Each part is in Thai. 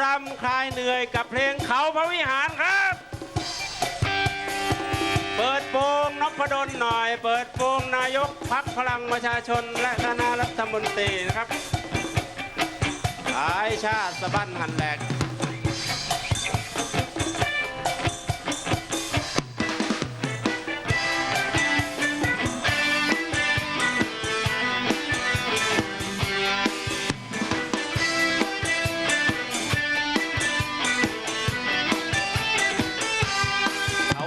รำคลายเหนื่อยกับเพลงเขาพระวิหารครับ เปิดโปงนพดลหน่อย เปิดโปงนายกพักพลังประชาชนและคณะรัฐมนตรีนะครับขายชาติสะบั้นหันแหลก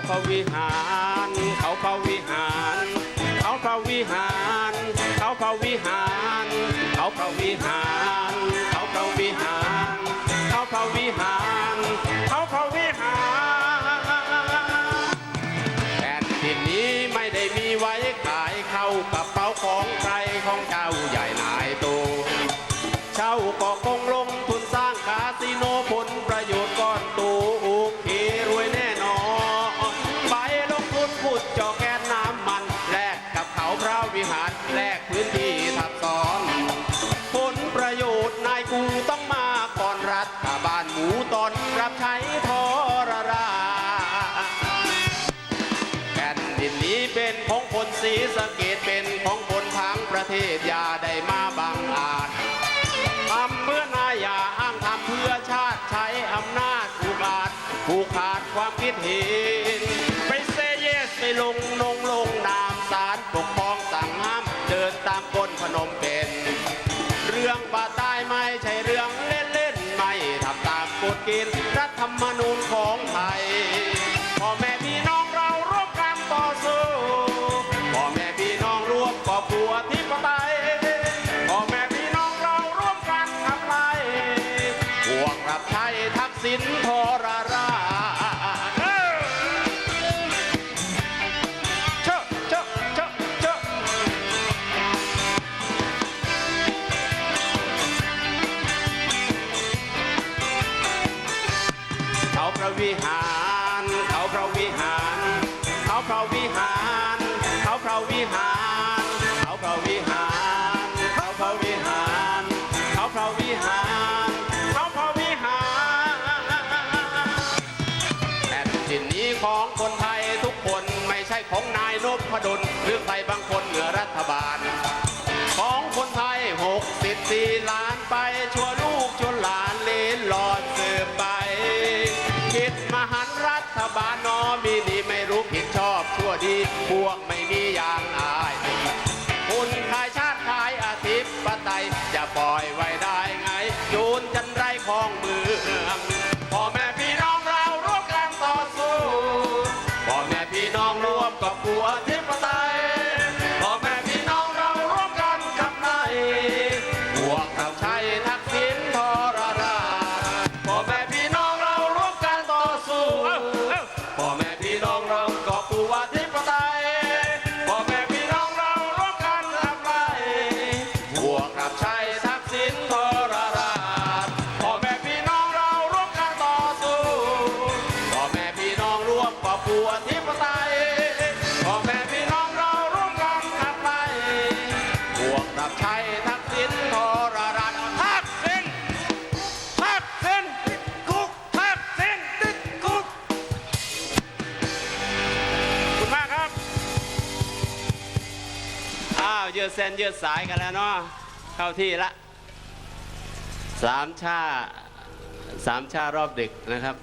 พระวิหาร เขาพระวิหาร เขาพระวิหาร เขาพระวิหาร เขาพระวิหาร เป็นของคนสีสะเกตเป็นของคนทั้งประเทศอย่าได้มาบังอาจทำเมื่อนายอย่าอ้างทำเพื่อชาติใช้อำนาจผูกอาจผูกขาดความคิดเห็นไปเซเยสไปลงนงลงนามสารปกครองสั่งห้ามเดินตามก้นพนมเป็น เรื่องป่าใต้ไม่ใช่ กับใช้ทักษิณทรราชเออเชอะเชอะเชอะเชอะเขาพระวิหารเขาพระวิหารเขาพระวิหารเขาพระวิหาร นายนพดลหรือใครบางคนเหนือรัฐบาล ของคนไทย64ล้านไปชั่วลูกชั่วหลานเลนหลอดสืบไป คิดมหันรัฐบาลนอมีดีไม่รู้ผิดชอบชั่วดีพวกไม่มีอย่างอายคุณขายชาติขายอาทิตย์ปไตยจะปล่อยไว้ได้ไงจูนจันไรของเมือง บใช้ทักษิณทรราชทักษิณทักษิณติดคุกทักษิณติดคุกขอบคุณมากครับ อ้าวยืดเส้นยืดสายกันแล้วเนาะเข้าที่ละสามชาสามชารอบดึกนะครับ